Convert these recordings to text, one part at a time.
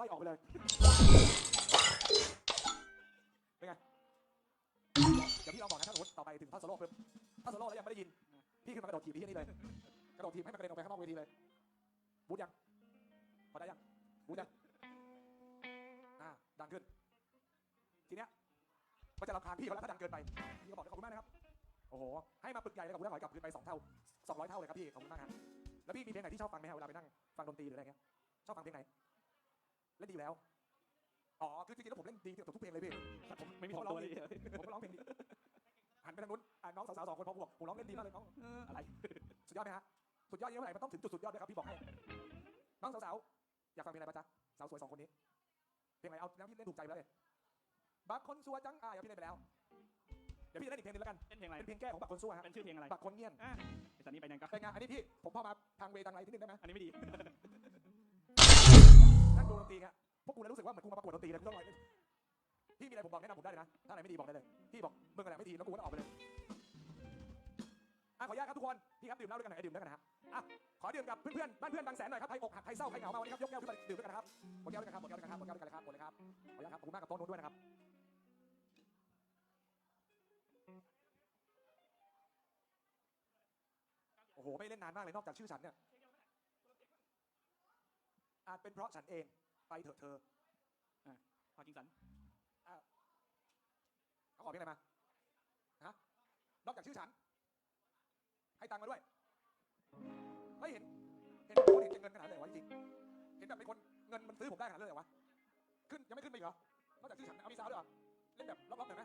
ไล่ออกไปเลย เป็นไง เดี๋ยวพี่ลองบอกนะถ้าสมมติต่อไปถึงท่อนโซโล่ปุ๊บท่อนโซโล่แล้วยังไม่ได้ยิน พี่ขึ้นมากระโดดถีบพี่ที่นี่เลย กระโดดถีบให้มันกระเด็นออกไปข้างนอกเวทีเลย บูทยัง พอได้ยัง บูทยัง อ่า ดังขึ้น ทีเนี้ยมันจะรำคาญพี่เขาแล้วถ้าดังเกินไป พี่ก็บอกขอบคุณมากนะครับ โอ้โห ให้มาปึกใหญ่เลยกับคุณน้หอยกลับคืนไปสองเท่าสองร้อยเท่าเลยครับพี่ ขอบคุณมากครับแล้วพี่มีเพลงไหนที่ชอบฟังไหมครับเวลาไปนั่งฟังดนตรีหรืออะไรเงี้ย ชอบฟังเพลงไหน เล่นดีอยู่แล้วอ๋อคือจริงๆแล้วผมเล่นดีเกือบทุกเพลงเลยพี่ผมไม่มีสองตัวเลยผมก็ร้องเพลงดีหันไปทางนู้นอะน้องสาวๆสองคนพอบอกผมร้องเล่นดีมากเลยน้องเอออะไรสุดยอดไหมฮะสุดยอดเยอะเท่าไหร่มันต้องถึงจุดสุดยอดด้วยครับพี่บอกให้น้องสาวๆอยากฟังเพลงอะไรปะจ๊ะสาวสวยสองคนนี้เพลงอะไรเอาแล้วพี่เล่นถูกใจไปแล้วเลยบักคนซัวจังอะอย่าพี่เล่นไปแล้วเดี๋ยวพี่จะเล่นอีกเพลงหนึงแล้วกันเป็นเพลงอะไรเป็นเพลงแก้ของบักคนซัวฮะเป็นชื่อเพลงอะไรบักคนเงียนอะไอ้สันนี่ไปยังก็เป็นไงอันนี้พี่ผมพอมาทางเวทางไรที่นึงได้ไหมอันนี้ไม่ดี นั่งดูดนตรีฮะพวกกูเลยรู้สึกว่าเหมือนกูมาประกวดดนตรีเลยกูต้องลอยพี่มีอะไรผมบอกแนะนำผมได้เลยนะ ถ้าอะไรไม่ดีบอกได้เลย พี่บอกมึงอะไรไม่ดีแล้วกูก็ต้องออกไปเลยอะขออนุญาตครับทุกคนพี่ครับดื่มเหล้าด้วยกันหน่อยดื่มด้วยกันนะฮะอะขอดื่มกับเพื่อนๆบ้านเพื่อนบางแสนหน่อยครับใครอกหักใครเศร้าใครเหงามาวันนี้ครับยกแก้วขึ้นมาดื่มด้วยกันนะครับหมดแก้วด้วยกันครับหมดแก้วด้วยกันครับหมดแก้วด้วยกันเลยครับหมดเลยครับขออนุญาตครับขอบคุณมากกับโต๊ะนู้นด้วยนะครับโอ้โหไม่เล่นนานมากเลยนอกจากชื่อฉันเนี่ย อาจเป็นเพราะฉันเอง ไปเถอะเธอพอจริงสันเขาขอเพลงอะไรมาฮะนอกจากชื่อฉัน ให้ตังค์มาด้วยเฮ้ยเห็น เห็นคนเห็นเก็บเงินขนาดนั้นเลยเหรอวะจริงๆเห็นแบบเป็นคนเงินมันซื้อผมได้ขนาดนั้นเลยเหรอวะขึ้นยังไม่ขึ้นไปอีกเหรอนอกจากชื่อฉันเอามีซาวด์ด้วยเหรอเล่นแบบล็อกๆหน่อยไหม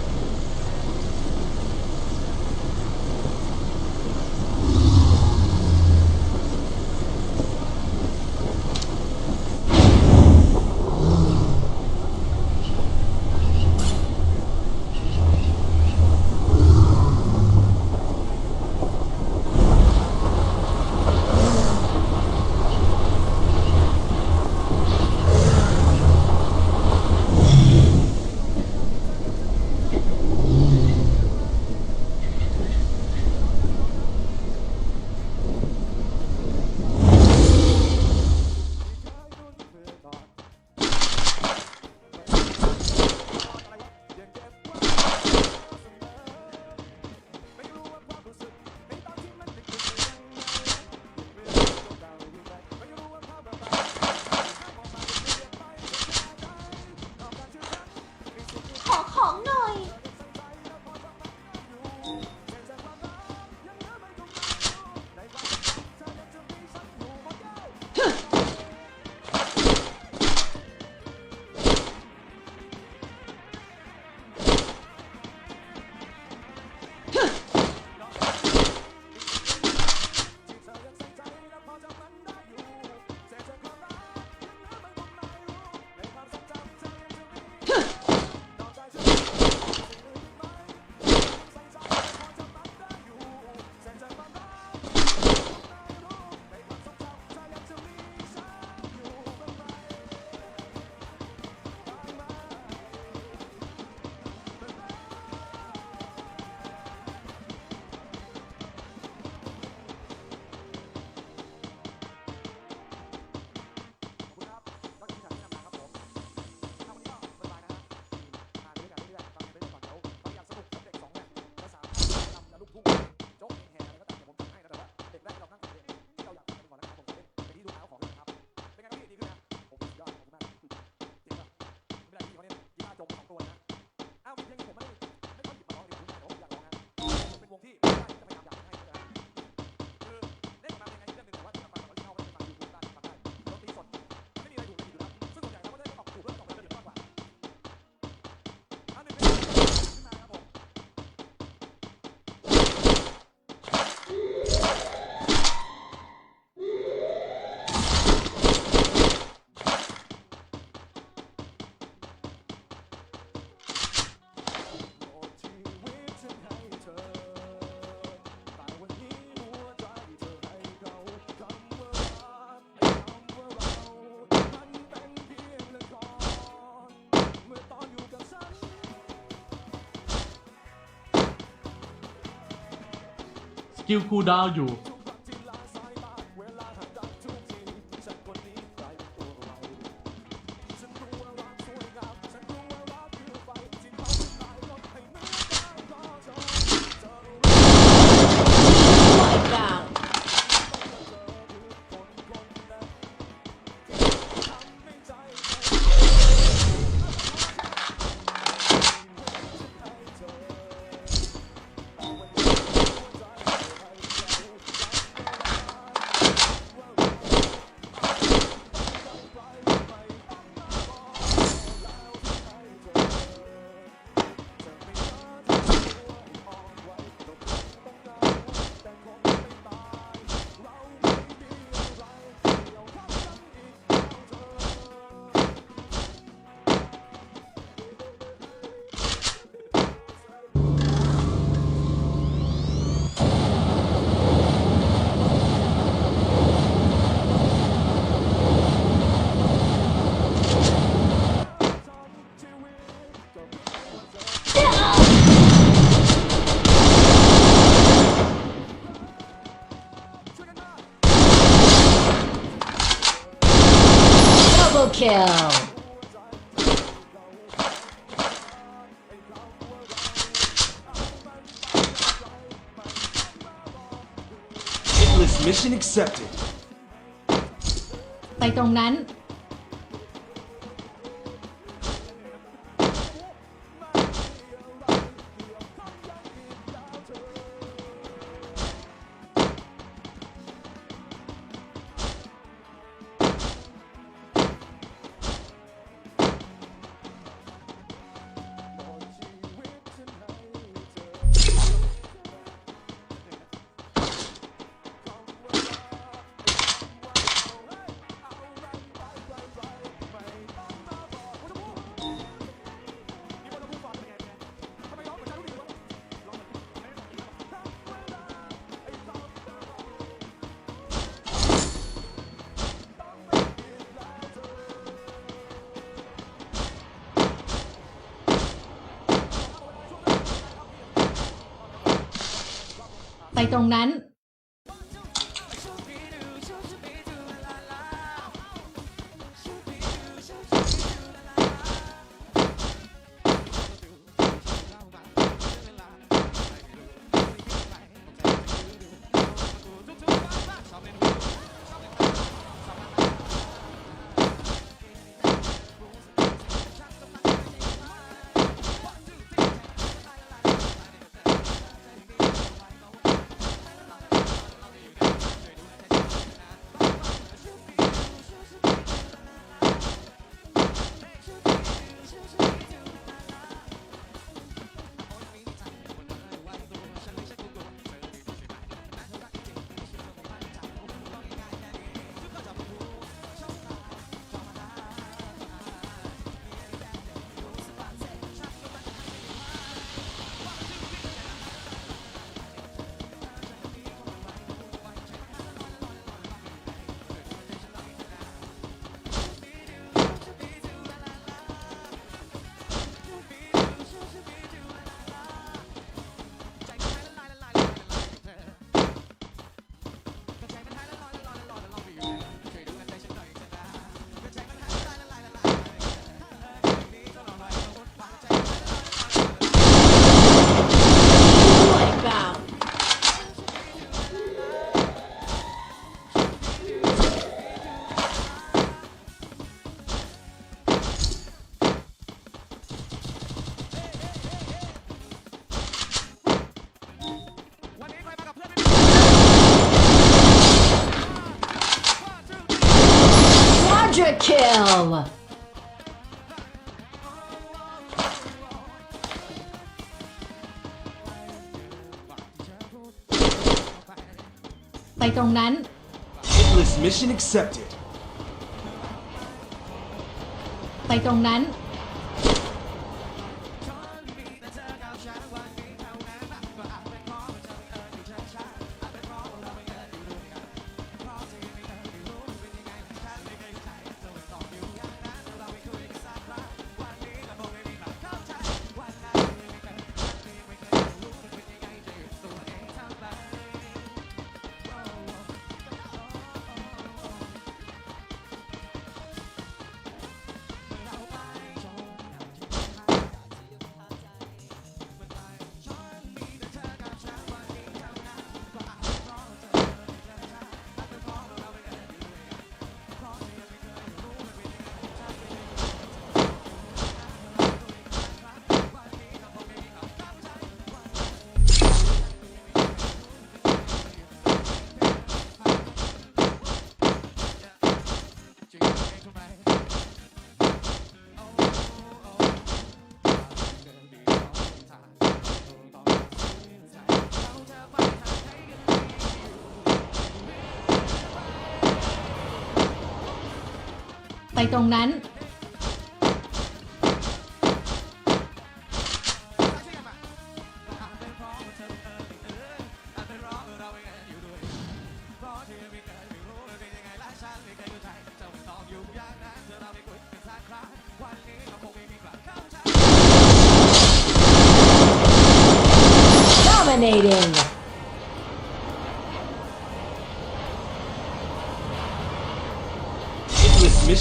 ท ลคูลดาวน์อยู่ ไปตรงนั้น ตรงนั้น Hitless mission accepted. ไปตรงนั้น ตรงนั้น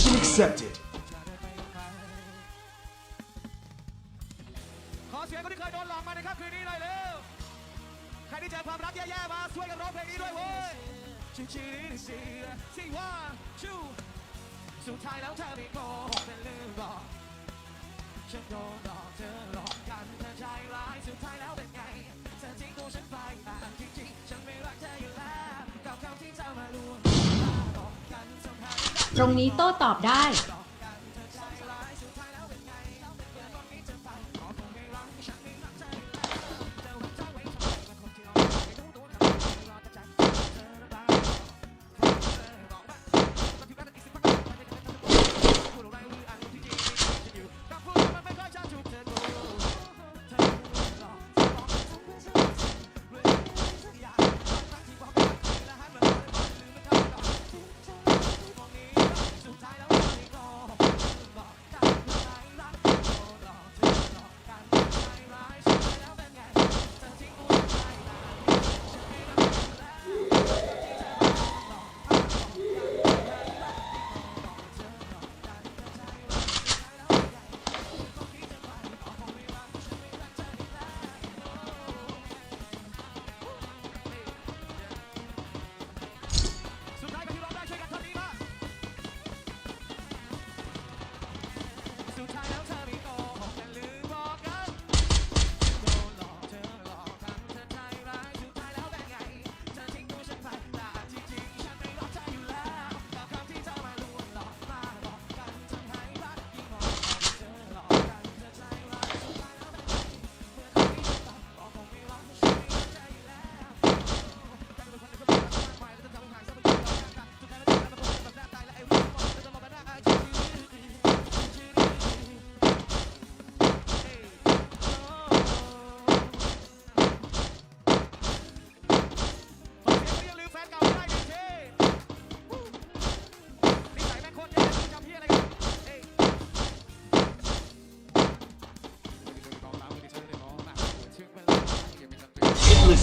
mission accepted. ขอเสียงคนที่เคยโดนหลอกมาในค่ำคืนนี้หน่อยเร็ว ใครที่เจอความรักแย่ๆมาช่วยกันร้องเพลงนี้ด้วยเว้ยชิชิริสิสิว่าชูสุดท้ายแล้วเธอไม่โกหกเป็นลืมบอกฉันโดนหลอกเธอหลอกกันเธอใจร้ายสุดท้ายแล้วเป็นไงเธอทิ้งกูฉันไปแต่จริงๆฉันไม่รักเธออยู่แล้วกับคำที่เธอมาลวง ตรงนี้โต้ตอบได้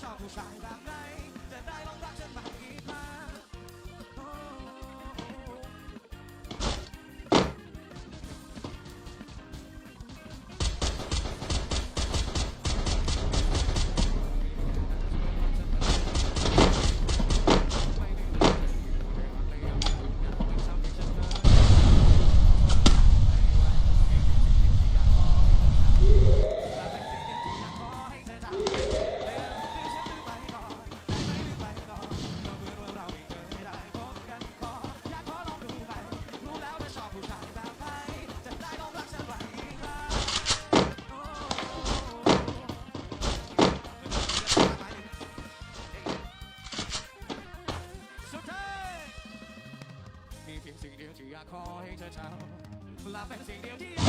ชอบผู้ชายแบบไหนจะได้ลองรักฉันแบบนี้ เดียวที่อยากขอให้เธอทำและเป็นสิ่งเดียวที่อยาก